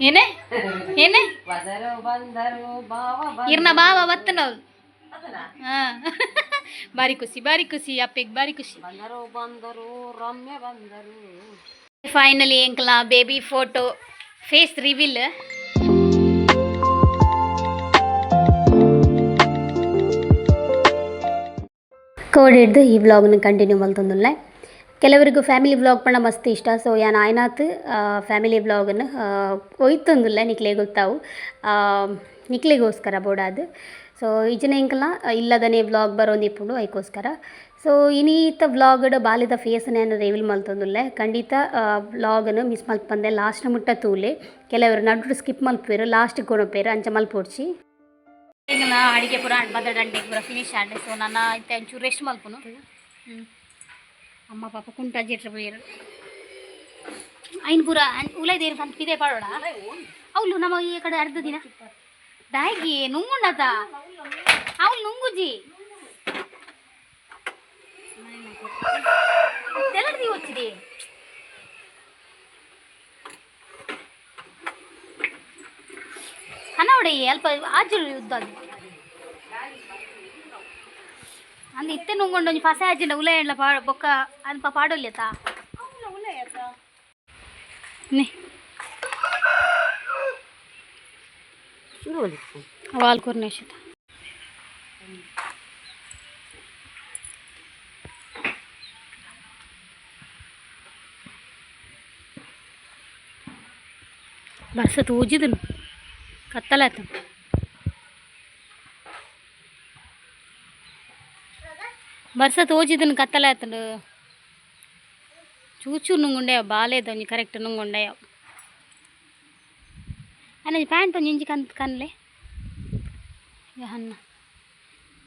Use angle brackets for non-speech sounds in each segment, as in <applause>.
ಏನೇ ಏನೇ ಬದರು ಬಂದರು ಬಾವ ಇರ್ನ ಬಾವ ಬತ್ತನವ್ ಬಂದನ ಹಾ ಬಾರಿ ಖುಷಿ ಬಾರಿ ಖುಷಿ ಅಪ್ಪೆಗೆ ಬಾರಿ ಖುಷಿ ಬಂದರು ಬಂದರು ರಮ್ಯ ಬಂದರು finally ಎಂಕ್ಲ baby photo face reveal code ಹಿಡ್ದು ಈ ವ್ಲಾಗ್ನ ಕಂಟಿನ್ಯೂ ಮಲ್ತೊಂದುಲ್ಲೆ ಕೆಲವರಿಗೂ ಫ್ಯಾಮಿಲಿ ವ್ಲಾಗ್ ಪಣ ಮಸ್ತ್ ಇಷ್ಟ. ಸೊ ಯಾನ್ ಆಯ್ನಾತ್ ಫ್ಯಾಮಿಲಿ ವ್ಲಾಗನ್ನು ಒಯ್ತೊಂದುಲ್ಲ ನಿಕ್ಲೆ ಗೊತ್ತಾವು ನಿಕ್ಲೆಗೋಸ್ಕರ ಬೋಡಾದ್ ಸೊ ಇಜನ ಇಂಕಲ ಇಲ್ಲದನೆ ವ್ಲಾಗ್ ಬರೋಂದಿಪ್ಪುಂಡು ಐಕೋಸ್ಕರ ಸೊ ಇನೀತ ವ್ಲಾಗ್ಡ್ ಬಾಲ್ಯದ ಫೇಸ್ನ ರಿವೀಲ್ ಮಲ್ತೊಂದುಲ್ಲೆ. ಖಂಡಿತ ವ್ಲಾಗನ್ನು ಮಿಸ್ ಮಲ್ಪಂದೆ. ಲಾಸ್ಟ್ ಮುಟ್ಟ ತೂಲೆ. ಕೆಲವರು ನಡು ಸ್ಕಿಪ್ ಮಲ್ಪೇರು ಲಾಸ್ಟ್ ಕೊಣಪೇರು ಅಂಚ ಮಲ್ಪೋಡ್ಸಿ ಅಡಿಗೆ ಪೂರ ಬದಡಂಡೆ ಪೂರ ಫಿನಿಶ್ ಆಡೆ ಸೊ ನನ್ನ ಇತ್ತೆ ಒಂಚೂರು ರೆಸ್ಟ್ ಮಲ್ಪುನು. అమ్మ పాప కుంట చేటర్ పోయారు. అయిన పూర ఉలై దేని పంట పిదే పాడోడా? అవులు నమ్మ ఇక్కడ అర్ధ దిన. దాగి నుంగుండత అవులు నుంగుజి తెల్లది వచ్చింది. కనవడయ్యి అల్ప ఆజులు యుద్ధాలు. ಅದು ಅಂದ ಇತ್ತೆ ನುಂಗೊಂಡು ಒಂಜಿ ಪಸೆ ಆಜಿನ ಉಲೆ ಎಣ್ಣ ಪಾ ಬೊಕ್ಕ ಅನ್ಪ ಪಾಡೊಲ್ಯತ ನೇ ಶುರು ಹೊಲಿತ್ತು ವಾಲ್ ಕುರ್ನೇಶಿತ ಬರ್ಸ ತೂಜಿದನು ಕತ್ತಲಾಯ್ತ ಬರ್ಸ ತೋಜಿದನು ಕತ್ತಲಾಯ್ತಂಡು ಚೂಚೂರು ನುಂಗುಂಡೆಯವ ಬಾಲೇದ ಒಂಜಿ ಕರೆಕ್ಟ್ ನುಂಗುಂಡೆಯವ ಅನ್ನ ಪ್ಯಾಂಟ್ ಒಂಜಿ ಇಂಚಿ ಕಂತ್ ಕನ್ಲೆ ಅನ್ನ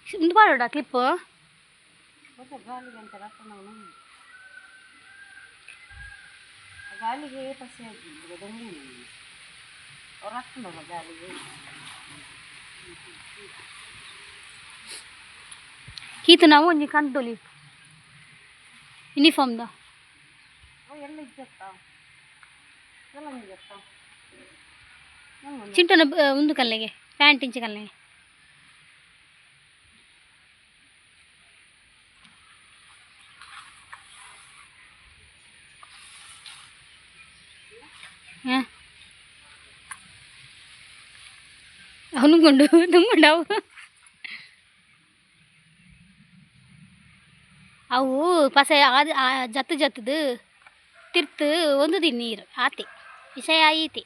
ಇಂದು ಪಾಡೋಡ ಕ್ಲಿಪ್ ಮತ್ತೆ ಗಾಳಿಗೆ ಅಂತ ರಕ್ತ ನಾವು ಗಾಳಿಗೆ ಪಸೆ ಆಗಿದ್ದು ದೊಂಗು ಅವ್ರು ಹಾಕ್ಕೊಂಡವ ಗಾಳಿಗೆ ಕೀತು ನಾವು ಒಂಜಿ ಕಂತೊಲಿ ಯೂನಿಫಾರ್ಮ್ದ ಅವು ಎಲ್ಲ ಇದ್ದತ್ತ ಎಲ್ಲ ಇದ್ದತ್ತ ಚಿಂಟನ ಒಂದು ಕಲ್ಲಿಗೆ ಪ್ಯಾಂಟ್ ಇಂಚಿ ಕಲ್ಲಿಗೆ ಹಾಂ ಅವನು ಕೊಂಡು ನುಂಗೊಂಡು ಅವು ಪಸೆ ಆದ ಜತ್ತು ಜತ್ತದು ತಿರ್ತು ಒಂದು ದಿನ ನೀರು ಆತೆ. ವಿಷಯ ಆಯಿತೆ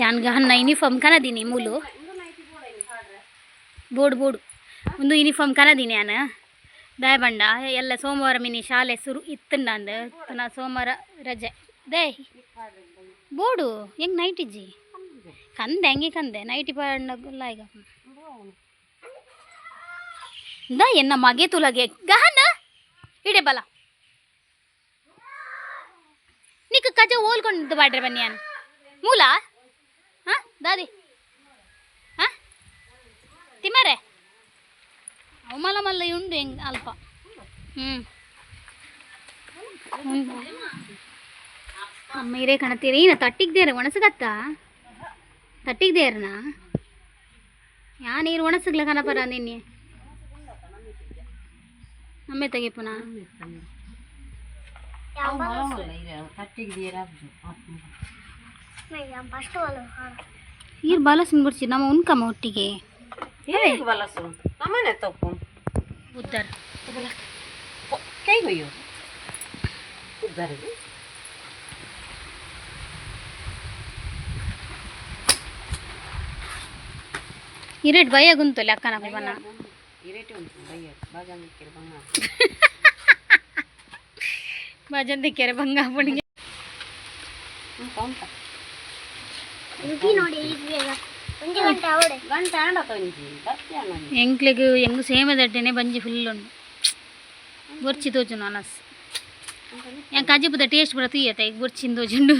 ಯಾನ್ಗ ಹನ್ನ ಯೂನಿಫಾರ್ಮ್ ಕನದೀನಿ ಮೂಲು? ಬೋರ್ಡ್ ಬೋಡು ಒಂದು ಯೂನಿಫಾರ್ಮ್ ಕನದೀನಿ ನಾನು ದಾಯ ಬಂಡ ಎಲ್ಲ ಸೋಮವಾರ ಮಿನಿ ಶಾಲೆ ಶುರು ಇತ್ತು ನಾನು ನಾ ಸೋಮವಾರ ರಜೆ. ದೇ, ಬೋಡು, ಹೆಂಗೆ ನೈಟ್ ಇಜ್ಜಿ? ಕಂದೆ, ಹೆಂಗೆ ಕಂದೆ. ನೈಟಿ ಪಂಡಲ್ಲ ಈಗ. ದ, ಎನ್ನ ಮಗೆ ತುಲಗೆ. ಗಹನ ಇಡೆ ಬಲ. ನೀಕು ಕಜ ಓಲ್ಕೊಂಡು ಬಾಡ್ರೆ ಬನ್ನಿ ಅನ್. ಮೂಲ, ಹಾಂ, ದಾದಿ. ಹಾಂ, ತಿಮ್ಮರೆ. ಮಲ್ಲ ಮಲ್ಲ ಉಂಡು ಹೆಂಗೆ ಅಲ್ಪ. ಹ್ಞೂ ಅಮ್ಮ ಇರೇ ಕಣತೀರಿ ನಾ ತಟ್ಟಿಗ್ದೇರ ಒಣಸಗತ್ತ? ತಟ್ಟಿಗ್ದೇರನ ಯಾ ನೀರು ಒಣಸಗ್ಲ ಕನಪರ ನಿನ್ನೆ? ನಮ್ಮೆ ತೆಗಿಪುನ ಪುನಃ. ನೀರು ಬಲಸಿನ ಬಿಡ್ಸಿ ನಮ್ಮ ಉಣ್ಕಮ್ಮ ಒಟ್ಟಿಗೆ. ಬಲಸು? ನಮ್ಮನೆ ತಪ್ಪು. ಉದ್ದಾರ ಕೈ ಕೊಯ್ಯು ಉದ್ದಾರಿಗೆ ಇರೇಟ್ ಭಯ ಗುಂತಲ್ಲ ಅಕ್ಕನ ಬನ್ನ ಇರೇಟಿ ಉಂಟು ಬಯ್ಯ ಬಾಜಾಮಿಕ್ಕಿರ ಬಂಗ <laughs> ಭಜಂತಿ ಕೆರೆ ಭಂಗ ಬಣಿಗೆ ಉಂಟ ಉಂಟ ಗಂಟೆ ಆಂಡ ತೊಂಜಿ ಬರ್ತಿ ಅಣ್ಣ ಎಂಕ್ಲೆಗ್ ಎಂಗು ಸೇಮೆ ದಟ್ಟೆನೆ ಬಂಜಿ ಫುಲ್ ಉಂಡು ಬೊರ್ಚಿ ತೋಜುನು ಅನಸ್ ಎಂಕ್ ಅಜ್ಜಿಪದ ಟೇಸ್ಟ್ ಬರ ತುಯ್ಯತ ಈಗ ಬೊರ್ಚಿನ ತೋಜುಂಡು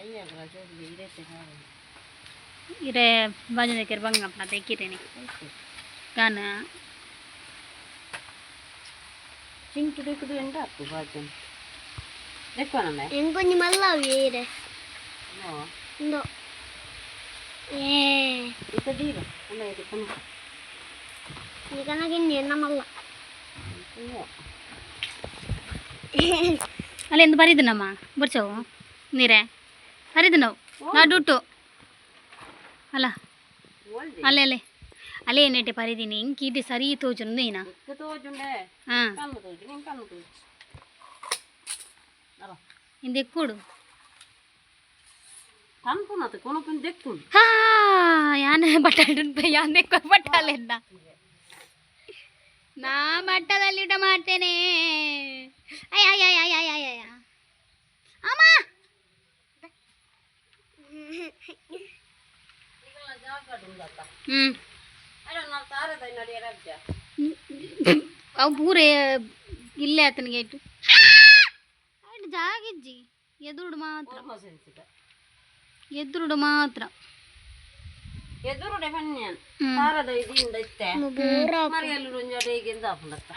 ಅಯ್ಯ ಜೋಡಿಗೆ ಇರೈತೆ ಹಾಗೆ ಇರೇ ಬಾಜು దగ్గర ಬಂಗಪ್ಪ ತೆಕ್ಕಿರೇನೆ ಗಾನ చింకి దిక్కుడు ఎండ అప్పు బాధ్యం ఎక్కువనమ్మే ఇంకొంచెం మళ్ళా వేరే No. No. Eh. Ito dito. Ano ito pa na? Hindi ka naging yan na mala. ಅಲ್ಲ ಎಂದು ಬರಿದನಮ್ಮ ಬರ್ಸವು ನೀರೆ ಬರಿದನವು ನಡುಟ್ಟು ಅಲ್ಲ ಅಲ್ಲೇ ಅಲ್ಲೇ ಅಲ್ಲೇ ಏನೇಟೆ ಬರಿದೀನಿ ಇಂಕಿದೆ ಸರಿ ತೋಜುಂದು ಏನ ಹಾಂ ಹಿಂದೆ ಕೂಡು থামতো না তো কোনো ನಾ ಮಟ್ಟದಲ್ಲಿ ಊಟ ಮಾಡ್ತೇನೆ. ಅಯ್ಯ ಅಯ್ಯ ಅಯ್ಯ ಅಯ್ಯ ಅಯ್ಯ ಅಯ್ಯ. ಅಮ್ಮ! ಅವು ಇಲ್ಲೇ ಆತನಿಗೆ ಆಯ್ತು. ಜಾಗಿಜ್ಜಿ. ಎದುಡು ಮಾತ್ರ. ಎದುರುಡು ಮಾತ್ರ ఎదురుడే పన్యాన్ ಹ್ಮ್. తారదై దీని ఇస్తే మరి ఎల్లుడు జడేగింది అప్పుడత్త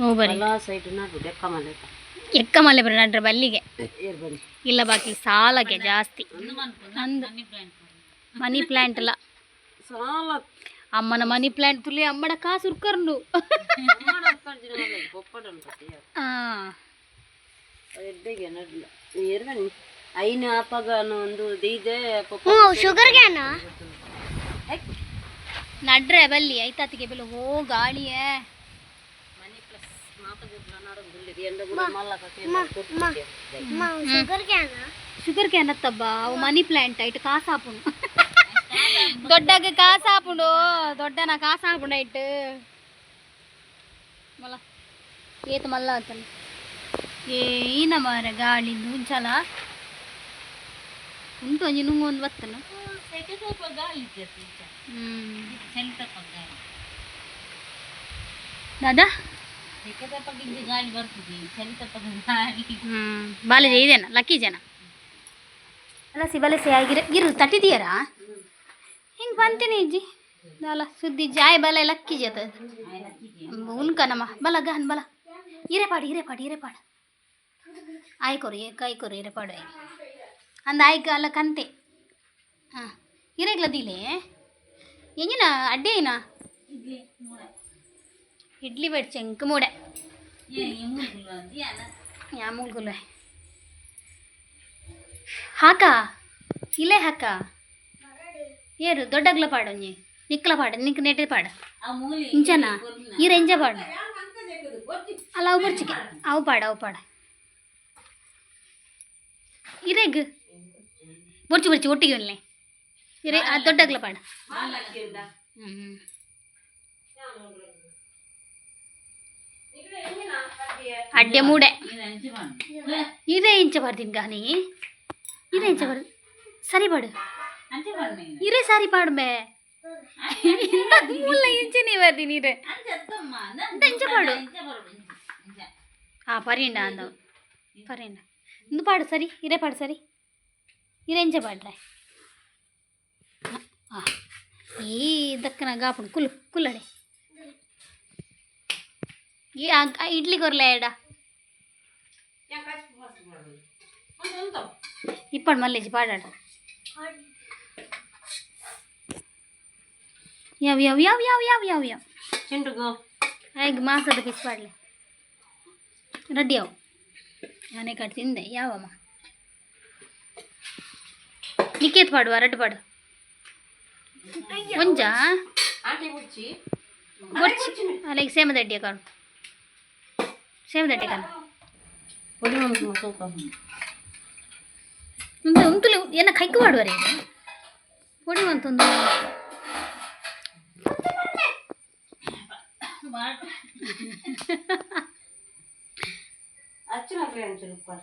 ಓ ಬರಿ ಎಲ್ಲ ಸೈಡ್ ನಡು ಲೆಕ್ಕ ಮನೆತ ಎಕ್ಕ ಮಲೆ ಬರ ನಡ್ರ ಬಲ್ಲಿಗೆ ಏರ್ ಬನ್ನಿ ಇಲ್ಲ ಬಾಕಿ ಸಾಲಗೆ ಜಾಸ್ತಿ ಅಂದ್ ಮನಿ ಪ್ಲಾಂಟ್ ಎಲ್ಲ చాలా ಅಮ್ಮನ ಮನಿ ಪ್ಲಾಂಟ್ ತುಲಿ ಅಮ್ಮಡ ಕಾಸು ಉರ್ಕರ್ನು పొప్పడం కదా ಆ ಎಡ್ಡೆಗೆ ನಡ್ಲ ಏರ್ ಬನ್ನಿ ಐನ ಅಪಗಾನ ಒಂದು ಇದೆ ಶುಗರ್ ಕ್ಯಾನ ನಡ್ರೆ ಬಲ್ಲಿ ಐತಾತಿಗೆ ಬೆಲ್ಲ ಹೋ ಗಾಳಿಯೇ ಮನಿ ಪ್ಲಸ್ ಮಾಪದಿರ್ಲ ನಡಂದು ಎಂಡ ಗುಣ ಮಲ್ಲ ಶುಗರ್ ಕ್ಯಾನ ಶುಗರ್ ಕ್ಯಾನ್ ಹತ್ತಬ್ಬ ಅವು ಮನಿ ಪ್ಲಾಂಟ್ ಐಟ್ ಕಾಸಾಪುಂಡು ದೊಡ್ಡಗ ಕಾಸಾಪುಂಡು ದೊಡ್ಡನ ಕಾಸಾಪುಂಡು ಐಟ್ ಮಲ್ಲ ಏತ್ ಮಲ್ಲ ಆತನ ಏನ ಮಾರ ಗಾಳಿಂದು ಉಂಚಲ ಉಂಟು ಒಂಜಿ ನುಂಗು ಒಂದು ಬತ್ತನ ಹ್ಮ್. ದಾದಾ? ಗಾಳಿ ಬರ್ತದೆ ಚಳಿ ತಪ್ಪದ ಗಾಳಿ. ಹ್ಮ್. ಬಾಲೆ ಇದೇನ? ಲಕ್ಕಿ ಜನ? ಅಲ್ಲ ಸಿಬಲಸೆ ಆಗಿರ ಇರು ತಟ್ಟಿದೀಯರಾ ಹಿಂಗೆ ಬಂತೀನಿ ಇಜ್ಜಿ. ಅಲ್ಲ ಸುದ್ದಿ ಜಾಯ್ ಬಲ ಲಕ್ಕಿ ಜತ ಉನ್ಕನಮ್ಮ ಬಲ ಗಹನ್ ಬಲ. ಹಿರೇಪಾಡು ಹಿರೇಪಾಡು ಇರೆಪಾಡು ಕೈ ಏಕ ಹಿರೇಪಾಡು ಇರೆಪಾಡು ಅಂದ ಆಯ್ಕ ಅಲ್ಲ ಕಂತೆ ಹಾಂ ಇರೆಗ್ಲ ದಿಲೆ ಎಂಜಿನ ಅಡ್ಡೆ ಏನ ಇಡ್ಲಿ ಬೇಡ ಚೆಂಕ್ ಮೂಡೆ ಯಾ ಮುಗುಲೆ ಹಾಕ ಇಲ್ಲೇ ಹಾಕ ಏರು ದೊಡ್ಡಗ್ಲ ಪಾಡೊಂಜಿ ನಿಕ್ಲ ಪಾಡ ನಿಕ್ ನೆಟ್ಟೆ ಪಾಡ ಇಂಚನ ಈ ರೆಂಜ ಪಾಡ ಅಲ್ಲ ಅವು ಬರ್ಚಿಕೆ ಅವು ಪಾಡ ಅವು ಪಾಡ ಇರೆಗ್ ಬರ್ಚಿ ಬರ್ಚಿ ಒಟ್ಟಿಗೆ ಒಲ್ಲೆ ಇರೆ ಆ ದೊಡ್ಡಗ್ಲ ಪಾಡ ಹ್ಞೂ ಅಡ್ಡೆ ಮೂಡೆ ಇದೇ ಇಂಚ ಬರ್ತೀನಿ ಗಾನಿ ಇದೇ ಇಂಚ ಬರ್ ಸರಿ ಪಾಡು ಇರೇ ಸಾರಿ ಪಾಡ್ಬೆ ಮುಲ್ಲ ಇಂಚನೆ ಬರ್ತೀನಿ ಇರೆ ಇಂಚ ಪಾಡು ಆ ಪರಿಂಡ ಅಂದವು ಪರಿಂಡ ಇಂದು ಪಾಡು ಸರಿ ಇರೇ ಪಾಡು ಸರಿ ಇರೇಂಜ ಮಾಡ್ರೆ ಈ ದಕ್ಕನಾಗ ಆಪಣ ಕುಲ್ ಕುಲ್ಲಡೆ ಈ ಇಡ್ಲಿ ಕೊರ್ಲೆ ಎಡ ಇಪ್ಪಡು ಮಲ್ಲೇಜಿ ಪಾಡಾಡ ಯಾವ ಯಾವ ಯಾವ ಯಾವ ಯಾವ ಯಾವ ಯಾವ ಚೆಂಡುಗೋ ಹೇಗೆ ಮಾಸದ ಪಿಸ್ ಪಾಡಲೆ ರೆಡಿ ಅವು ನಾನೇ ಕಟ್ತಿಂದೆ ಯಾವಮ್ಮ ನಿಕ್ಕೇತ್ ಪಾಡುವ ರಡ್ಡು ಪಾಡು ಒಂಜ ಆಂಟಿ ಬುಚ್ಚಿ ಗೊಚ್ಚಿ ಅಲ್ಲಿಗೆ ಸೇಮದಡ್ಡಿಯ ಕಾಣು ಸೇಮದಡ್ಡಿ ಕಾಣು పొడి మమ్మీ సూపర్ ಮುಂದೆ ಉಂಟುಲಿ ಏನ ಕೈಕು ಮಾಡುವರೆ ಪೊಡಿ ಅಂತೊಂದು వచ్చిన ఫ్రెండ్స్ రూపాయలు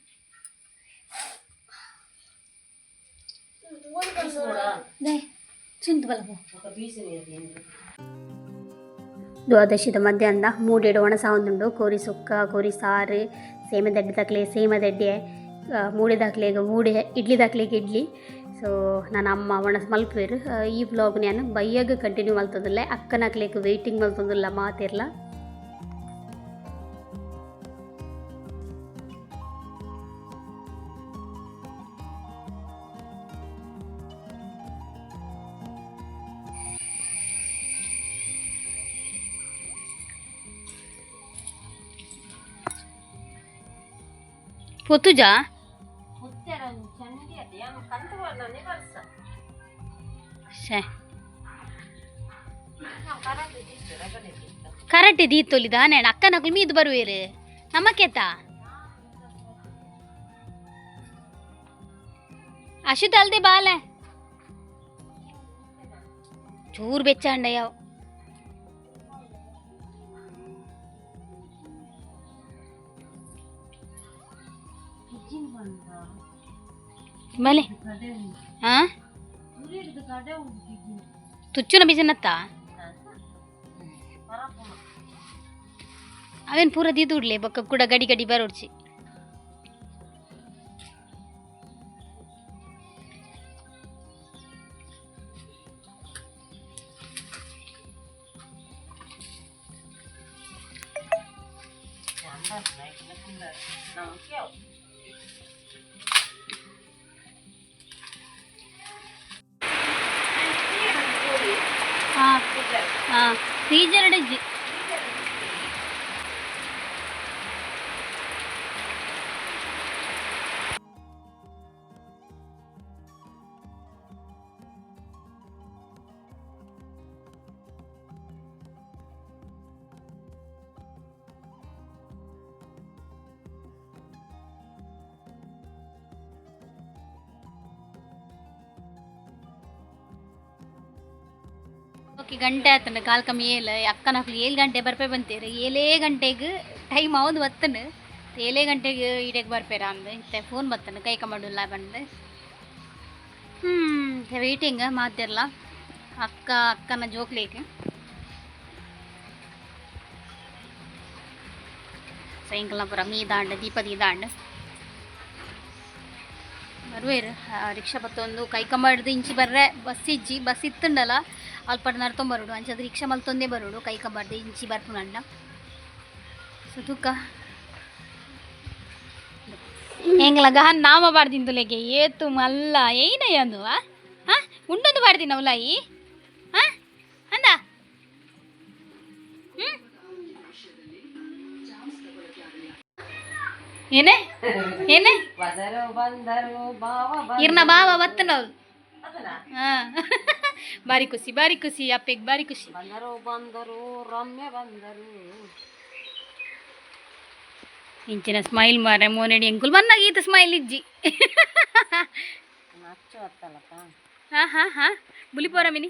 ದ್ವಾದಶಿದ ಮಧ್ಯಾಹ್ನದ ಮೂಡೆಡು ಒಣ ಸಾವಂದುಂಡು ಕೋರಿ ಸುಕ್ಕ, ಕೋರಿ ಸಾರು, ಸೇಮೆ ದಡ್ಡಿ ದಾಖಲೆ, ಸೇಮೆ ದಡ್ಡೆ ಮೂಡೆ ದಾಖಲೆ ಮೂಡೆ, ಇಡ್ಲಿ ದಾಖಲೆ ಇಡ್ಲಿ. ಸೊ ನನ್ನ ಅಮ್ಮ ಒಣಸ್ ಮಲ್ಪೇರು ಈ ಬ್ಲಾಗ್ ನಾನು ಬೈಯಾಗ ಕಂಟಿನ್ಯೂ ಮಲ್ತದಿಲ್ಲ ಅಕ್ಕನಾಕ್ಲೆಗ್ ವೆಯ್ಟಿಂಗ್ ಮಲ್ತದಿಲ್ಲ, ಮಾತಿರ್ಲ. ಪೊತ್ತುಜಾ ಶೇ ಕರೆಕ್ಟ್ ಇದು ಇತ್ತೊಲಿದ ನೇಣ ಅಕ್ಕ ನಕಲು ಮೀದು ಬರುವೇರು ನಮ್ಮಕ್ಕೆತ ಅಶುತ ಅಲ್ದೆ ಬಾಲೆ ಚೂರು ಬೆಚ್ಚಂಡ ಯಾವ ಮಲೆ ಹಾ ತುಚ್ಚುನ ಬೀಜನತ್ತ? ಅವೇನು ಪೂರ ದಿದುಡ್ಲೆ ಬೊಕ್ಕ ಕೂಡ ಗಡಿ ಗಡಿ ಬರೋಡ್ಚಿ. ടീച്ചറുടെ ಗಂಟೆ ಆತನ, ಕಾಲ್ ಕಮ್ಮಿ ಏಳು ಅಕ್ಕನ ಹಾಕ್ಲಿ ಏಳು ಗಂಟೆ ಬರ್ಪೆ ಬಂತೀರಿ. ಏಳೇ ಗಂಟೆಗೆ ಟೈಮ್ ಹೌದು ಬತ್ತನ. ಏಳೇ ಗಂಟೆಗೆ ಇಡಕ್ಕೆ ಬರ್ಪೇರ ಅಂದು. ಇಂಥ ಫೋನ್ ಬತ್ತನ, ಕೈ ಕಮಾಡಿಲ್ಲ ಬಂದು. ಹ್ಞೂ ವೇಟಿಂಗ್ ಮಾತಿರಲ್ಲ ಅಕ್ಕ, ಅಕ್ಕನ ಜೋಕ್ಲಿಗೆ ಸಾಯಂಕಾಲಪುರ, ಮೀ ದಾಂಡ, ದೀಪದಿ ದಾಂಡ. ಬರುವೇರು ರಿಕ್ಷಾ ಬತ್ತೊಂದು, ಕೈ ಕಂಬಡ್ದು ಇಂಚಿ ಬರ್ರೆ, ಬಸ್ ಇಜ್ಜಿ, ಬಸ್ ಇತ್ತುಂಡಲ್ಲ ಅಲ್ಪ ನಡ್ಕೊಂಬರುಡು ಅಂಚದು ರಿಕ್ಷಾ ಮಲ್ತೊಂದೇ ಬರುಡು ಕೈ ಕಂಬಡ್ದು ಇಂಚಿ ಬರ್ಪುನಂಡ ಸೊ ತುಕ್ಕ ಹೆಂಗಲ ಗಹನ್ ನಾಮ ಬಾರ್ದಿಂದುಲೆಗೆ ಏತು ಮಲ್ಲ ಏನಯ್ಯ ಅಂದು ಹಾ ಉಂಡೊಂದು ಬಾಡ್ದಿನ ಉಲಾಯಿ ಹಾ ಅಂದ? ಏನೇ? ಏನೇ? ಇರ್ನ ಬಾವ ಬತ್ತನವ್ ಅದನ? ಹಾ. <laughs> ಬಾರಿ ಖುಷಿ ಬಾರಿ ಖುಷಿ ಅಪ್ಪೆಗೆ ಬಾರಿ ಖುಷಿ. ಬಂದರು ಬಂದರು ರಮ್ಯ ಬಂದರು. ಇಂಚಿನ ಸ್ಮೈಲ್ ಮಾರೆ ಮೋನಡಿ ಅಂಕುಲ್ ಬಂದಾಗ ಈತ ಸ್ಮೈಲ್ ಇಜ್ಜಿ ಹಾ ಹಾ ಹಾ. ಬುಲಿಪೋರ ಮಿನಿ.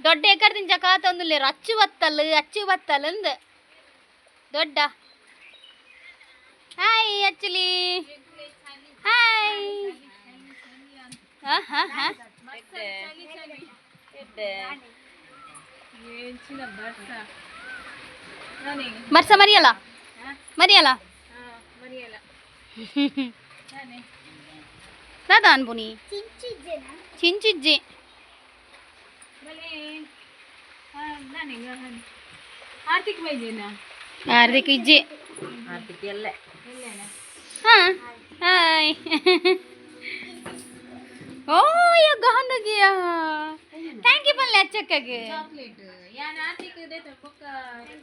ದೊಡ್ಡ ಎಕರ್ದಿನ ಜಕಾತ ಒಂದುಲ್ಲೇರು ಅಚ್ಚು ಬತ್ತಲ್ ಅಚ್ಚು ಬತ್ತಲ್ ಅಂದ. ದೊಡ್ಡ. ಹಾಯ್ ಅಚ್ಚಲಿ Hai. Marsa Mariela. Mariela. Mariela. Nada Anbuni. Cinci J. Cinci J. Artik J. Artik J. Artik J. Artik J. Artik J. Artik J. Artik J. Artik J. Artik J. Artik J. Artik J. Artik J. Artik J. Artik J. ಹಾಂ hi ಓ ಯಾ ಗಹನಗಿಯಾ thank you ಬಲ್ಲೆ ಅಚ್ಚಕ್ಕಗೆ. Chocolate ಯಾ ನಾತಿಕದೆ ತಪ್ಪಕ್ಕ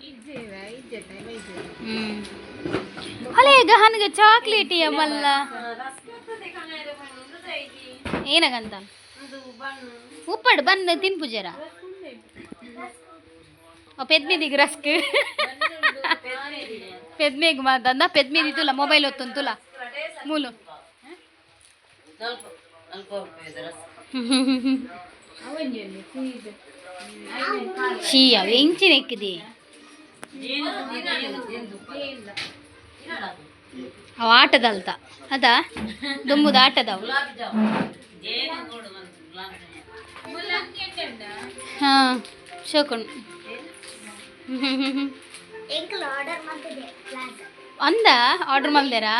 ಇಜ್ಜೇವ ಇಜ್ಜೆ time ಇಜ್ಜೆ ಹ್ಮ್. ಹಲೇ ಗಹನಗೆ ಚಾಕ್ಲೇಟ್ ಯಾ ಮಲ್ಲ? ಏನಗಂತ? ಉಪ್ಪಡು ಬಂದು ತಿನ್ಪುಜರ ಪೆದ್ಮಿದಿಗೆ ರಸ್ಕ್ పెద్మేకి మా దందా పెద్మీది తుల మొబైల్ వస్తుంది తుల మూలు ನಾಲ್ಕು ನಾಲ್ಕು ರೂಪಾಯಿ ರಸ షీ అవి ఎంచి నెక్కిది ಅವು ಆಟದಲ್ತ ಅದಾ ದುಂಬುದ ಆಟದವು ಗುಲಾಬ್ ಜಾಮ್ ಜೇನು ಗೂಡು ಮತ್ತು ಎಂಕಲ್ ಆರ್ಡರ್ ಮಾಡ್ತಿದ್ದೆ ಕ್ಲಾಸ್ ಒಂದ ಆರ್ಡರ್ ಮಾಡ್ದಾರಾ?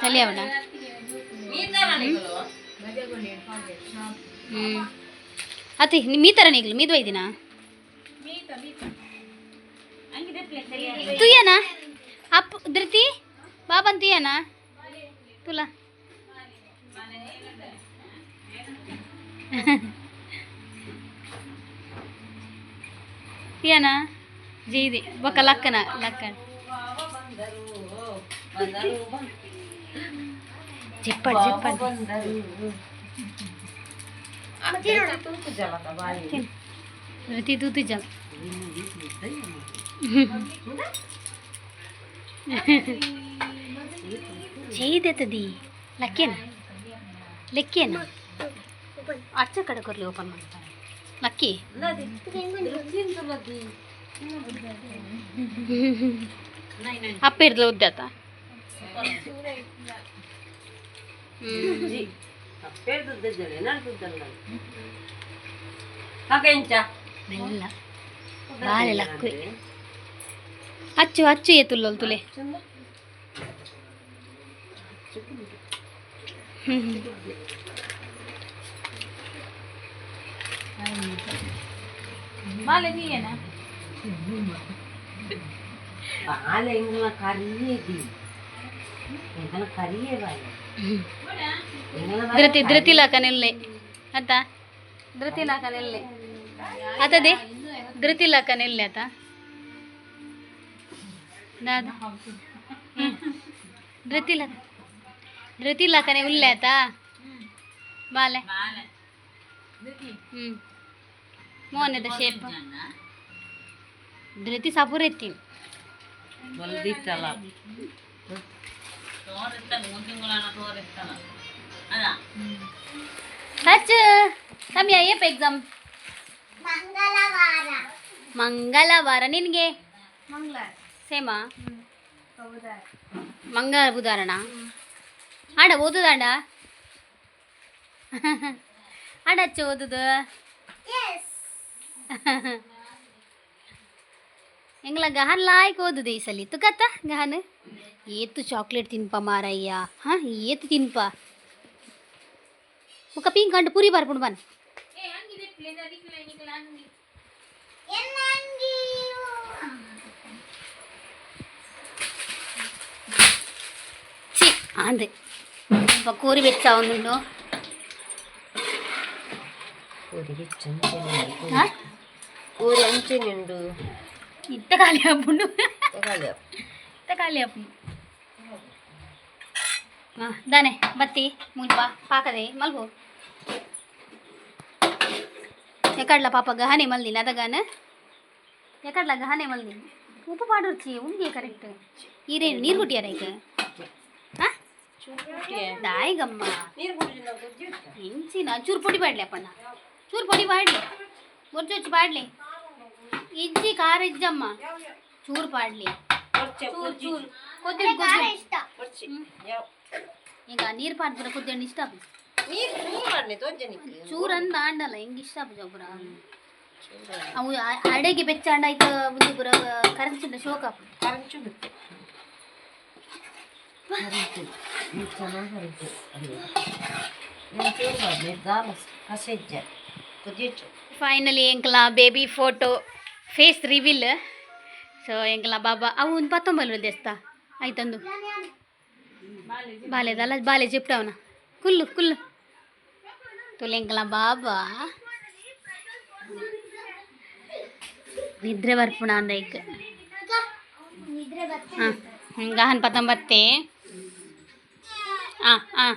ತಲೆ ಅವನ? ಹ್ಞೂ ಅತಿ ನಿಮ್ಮ ಈ ಥರ ನೀಗ್ಲು ಮೀದ್ವ ಇದ್ದೀನ ತುಯ್ಯನ? ಅಪ್ಪ, ಧೃತಿ, ಬಾಬನ್ ತುಯ್ಯನ? ತುಲ. తీయనా జీది ఒక లక్కన లక్కన ಬಂದರು ಬಂದರು చెప్పండి చెప్పండి ಬಂದರು ತೂಕು ಜಲಕ ಬಾಯಿ ధృతి తూతి జల్ చేయదెత్తది లక్కేనా లెక్కేనా ಅಚ್ಚ ಕಡೆ ಕೊರ್ಲಿ ಓಪನ್ ಮಾಡ್ತಾರೆ లక్కీ అప్పేర్లో వద్దాత బాగా లక్కు అచ్చు అచ్చు ఎత్తుల్లో తులే Mm-hmm. ಮಾಲೆ ನೀಯೇನಾ? ಬಾಳೆ ಇಂಗಲ ಕರಿಯೇದಿ. ಇಂಗಲ ಕರಿಯೇ ಬಾಯಿ. ಧೃತಿ ಧೃತಿ ಲಾಕನೆಲ್ಲೆ ಅತ್ತ ಧೃತಿ ಲಾಕನೆಲ್ಲೆ ಅತದೆ ಧೃತಿ ಲಾಕನೆಲ್ಲೆ ಆತ. ದಾದ. ಲಕ ಧೃತಿ ಲಾಕನೆ ಉಲ್ಲೆ ಆತ. ಬಾಲೆ. ಹ್ಞೂ ಮೋನದ ಶೇಪ್ ಧೃತಿ ಸಾಪುರ ಎತ್ತಿ ಬಲ್ದಿತ್ತಲ್ಲ ತೋರಿಸ್ತಾನೆ ಮುಂದಿಂಗಳನ್ನ ತೋರಿಸ್ತಾನ ಅದ ಟಚ್ ಸಮಯ ಏಪ ಎಕ್ಸಾಮ್ ಮಂಗಳವಾರ ಮಂಗಳವಾರ ನಿನಗೆ ಸೇಮಾ ಮಂಗಳ ಬುಧಾರಣ ಆಡ ಓದುದಾಂಡ ಆಡ ಹಚ್ಚ ಓದುದು ಎಸ್ ಎಂಗ್ಲ ಗಹನ್ ಲಾಯ್ಕ್ ಓದುದು ಈ ಸಲ ತುಕತ್ತ ಗಹನ್ ಏತು ಚಾಕ್ಲೇಟ್ ತಿನ್ಪ ಮಾರಯ್ಯ ಹಾಂ ಏತು ತಿನ್ಪ ಮುಖ ಪಿಂಕ್ ಕಂಡು ಪುರಿ ಬರ್ಪುಣ್ ಬನ್ చి అంది కూరి పెట్టా ఉండు ಊರಿಗೆ ಚಂಚನೆ ఊరు ఎంత నిండు. ఇత్త కాలేపుండు ఇత్త కాలేపు దానే బత్తి ముగిపా పాకదే మలుపు. ఎక్కడలా పాప గహనే మళ్ళీ నదగానే? ఎక్కడ్లా గహనే మళ్ళీ? ఉప్పు పాడు వచ్చి ఉంది కరెక్ట్ ఈ రేణు నీరు కుట్టారా ఇక? దాయిగమ్మ. ఎంచి చూరు పొడి పాడలే అప్పన్న. చూరు పొడి పాడలే. గొర్జు వచ్చి పాడలే. ಬಾಡ್ಲಿ ಇಜ್ಜಿ ಖಾರ ಇಜ್ಜಮ್ಮ ಚೂರು ಪಾಡ್ಲಿ ಚೂರು ಚೂರು ಕೊದ್ದಿನ ಕೊದ್ದಿನ ಇಷ್ಟ ಈಗ ನೀರು ಪಾಡ್ದಿರ ಕೊದ್ದಿನ ಇಷ್ಟ ಆಪು ನೀರು ನೀರು ಮಾಡಿ ತೋಜನಿಕ್ಕೆ ಚೂರು ಅಂತ ಆಂಡಲ್ಲ ಹೆಂಗೆ ಇಷ್ಟ ಆಪು ಜಬ್ಬರ ಅವು ಆ- ಅಡೆಗೆ ಬೆಚ್ಚ ಅಂಡ ಆಯ್ತು ಒಂದು ಪುರ ಕರೆಂಚಿಂದ ಶೋಕ ಆಪು ಕರಂಚು ಬಿಟ್ಟು ಕರಂಚು ನೀರು ಚೆನ್ನಾಗಿ ಕರಂಚು face reveal so ಹೆಂಗಲ್ಲ ಬಾಬಾ, ಅವು ಒಂದು ಪತ್ತೊಂಬಲ್ವ ದೇಸ್ತ ಆಯ್ತಂದು. ಬಾಲೆದಲ್ಲ ಬಾಲೆ ಜಿಪ್ಟವನ ಕುಲ್ಲು ಕುಲ್ಲು. ತುಲೆ ಹೆಂಗಲ್ಲ ಬಾಬಾ. ನಿದ್ರೆ ಬರ್ಪುಣ ಅಂದ ಈಗ ಹಾಂ, ಹಿಂಗೆ, ಹನ್ ಪತ್ತೊಂಬತ್ತೆ? ಹಾಂ ಹಾಂ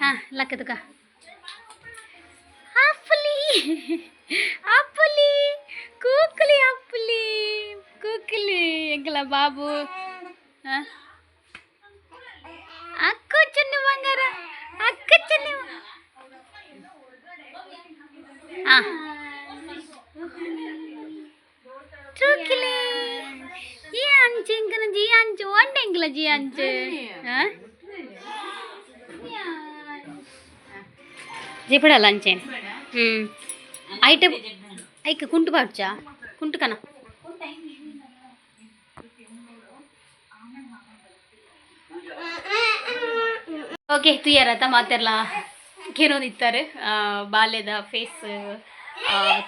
ಹಾಂ ಲಕ್ಕ ತುಕ. ಹಾಫಲಿ <laughs> ఆకలి ఎంకల బాబు అక్క వచ్చింది బంగారా అక్క వచ్చింది చూకిలే ఈ అంచు ఇంకన జీ అంచు వంట ఇంకల జీ అంచు జీపడాలి అంచే అయితే అయితే కుంటు పాడుచా కుంటుకనా ಓಕೆ ತುಯ್ಯಾರತ ಮಾತೆರ್ಲ. ಏನೋ ಇತ್ತಾರೆ ಬಾಲ್ಯದ ಫೇಸ್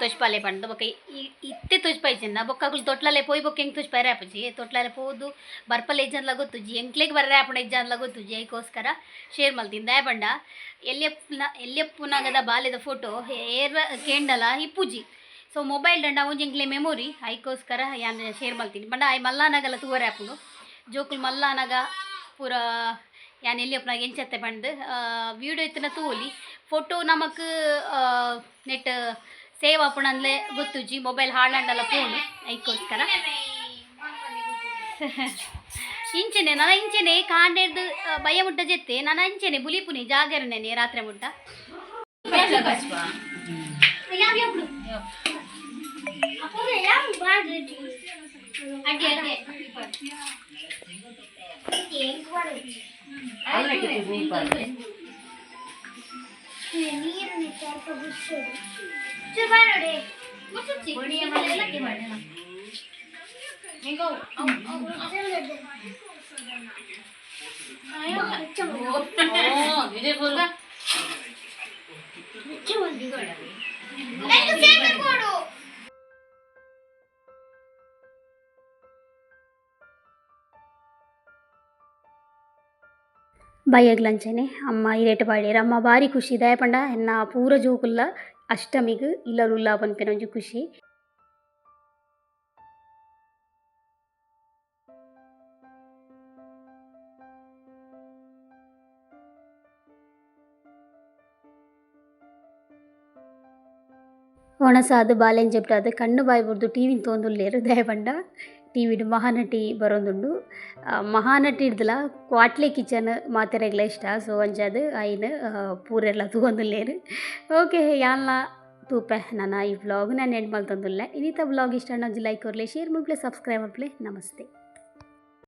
ತೊಜ್ಪಾಲೆ ಪಂಡ್ದು ಬೊಕ್ಕ. ಇತ್ತೆ ಬೊಕ್ಕ ಬೊಕ್ಕಗಳು ತೊಟ್ಲಲೆ ಪೋಯ್ ಬೊಕ್ಕ ಹೆಂಗೆ ತುಜ್ಪಾಯರೆ ಅಪ್ಪಜಿ? ತೊಟ್ಲಲೆ ಪೋದು ಬರ್ಪಲ್ ಎಜ್ಜನ್ಲ ಗೊತ್ತುಜಿ ಎಂಕ್ಲೆಗ್ ಬರ್ರೆ ಆಪುಂಡ ಎಜ್ಜನ್ಲ ಗೊತ್ತುಜಿ ಐಕೋಸ್ಕರ ಶೇರ್ ಮಲ್ತಿಂದ ಪಂಡ ಎಲ್ಯಪ್ಪನ, ಎಲ್ಯಪ್ಪನಾಗದ ಬಾಲ್ಯದ ಫೋಟೋ ಏರ್ ಕೇಂಡಲ ಇಪ್ಪುಜಿ ಸೊ ಮೊಬೈಲ್ ದಂಡ ಒಂಜಿ ಎಂಕ್ಲೆ ಮೆಮೊರಿ ಐಕೋಸ್ಕರ ಯಾನ್ ಶೇರ್ ಮಲ್ತೀನಿ ಬಂಡ. ಐ ಮಲ್ಲಾನಾಗಲ್ಲ ತೂವರೆ ಆಪುಂಡು ಜೋಕುಲ್ ಮಲ್ಲಾನಾಗ ಪೂರ ಯಾನ್ ಎಲ್ಲಿಯಪ್ಪನಾಗ ಎಂಚತ್ತೆ ಪಂಡ್ ವೀಡಿಯೋ ಇತ್ತಿನ ತೋಲಿ ಫೋಟೋ ನಮಕ್ ನೆಟ್ ಸೇವ್ ಆಪುಣಂದ್ಲೆ ಗೊತ್ತುಜಿ ಮೊಬೈಲ್ ಹಾಳಂಡಲ್ಲ ಫೋನು ಐಕೋಸ್ಕರ ಇಂಚೆನೆ ನನ್ನ ಇಂಚೆನೆ ಕಾಂಡೆರ್ದು ಭಯ ಮುಟ್ಟ ಜೆತ್ತೆ ನನ್ನ ಇಂಚೆನೆ ಬುಲಿಪುನಿ ಜಾಗರಣೆನೆ ರಾತ್ರಿ ಮುಟ್ಟ ಅಡ್ಡಿ ಅಡ್ಡಿ ನೀರು ನಿಂತ ಬಿಡ್ಸೋದು ಚುಬಾ ನೋಡಿ ಕೊಡು ಬೈಯಗ್ಲಂಚನೆ ಅಮ್ಮ ಇರೇಟ್ ಪಾಡೇರು ಅಮ್ಮ ಭಾರಿ ಖುಷಿ ದಯ ಪಂಡ ಎನ್ನ ಪೂರ ಜೋಕುಲ್ಲ ಅಷ್ಟಮಿಗ್ ಇಲ್ಲರುಲ್ಲ ಪನ್ಪೆನ ಒಂಜಿ ಖುಷಿ ಒಣಸಾದು ಬಾಲೆನ್ ಜೆಪ್ಟಾದ್ ಕಣ್ಣು ಬಾಯಿ ಬುರ್ದು ಟಿವಿನ್ ತೋಂದುಲ್ಲೇರು ದಯ ಟಿವಿಡ್ ಮಹಾನಟಿ ಬರೋದುಂಡು. ಆ, ಮಹಾನಟಿ ಇಡ್ದಲ್ಲ ಕ್ವಾಟ್ಲೆ ಕಿಚನ್ ಮಾತೆರೆಗ್ಲ ಇಷ್ಟ. ಸೊ ಅಂಜಾದು ಐನ್ ಪೂರೆಲ್ಲ ತೂಗೊಂದುಲ್ಲೇರು. ಓಕೆ ಯಾನ್ಲ ತೂಪೆ ನಾನು ಈ ವ್ಲಾಗ್ ನಾನು ಎಂಡ್ ಮಲ್ತೊಂದುಲ್ಲೆ ಇನ್ನಿತ ವ್ಲಾಗ್ ಇಷ್ಟ ಅಣ್ಣ ಲೈಕ್ ಕೊರ್ಲೆ ಶೇರ್ ಮಾಡಿ ಸಬ್ಸ್ಕ್ರೈಬ್ ಮಾಡ್ಲೆ ನಮಸ್ತೆ.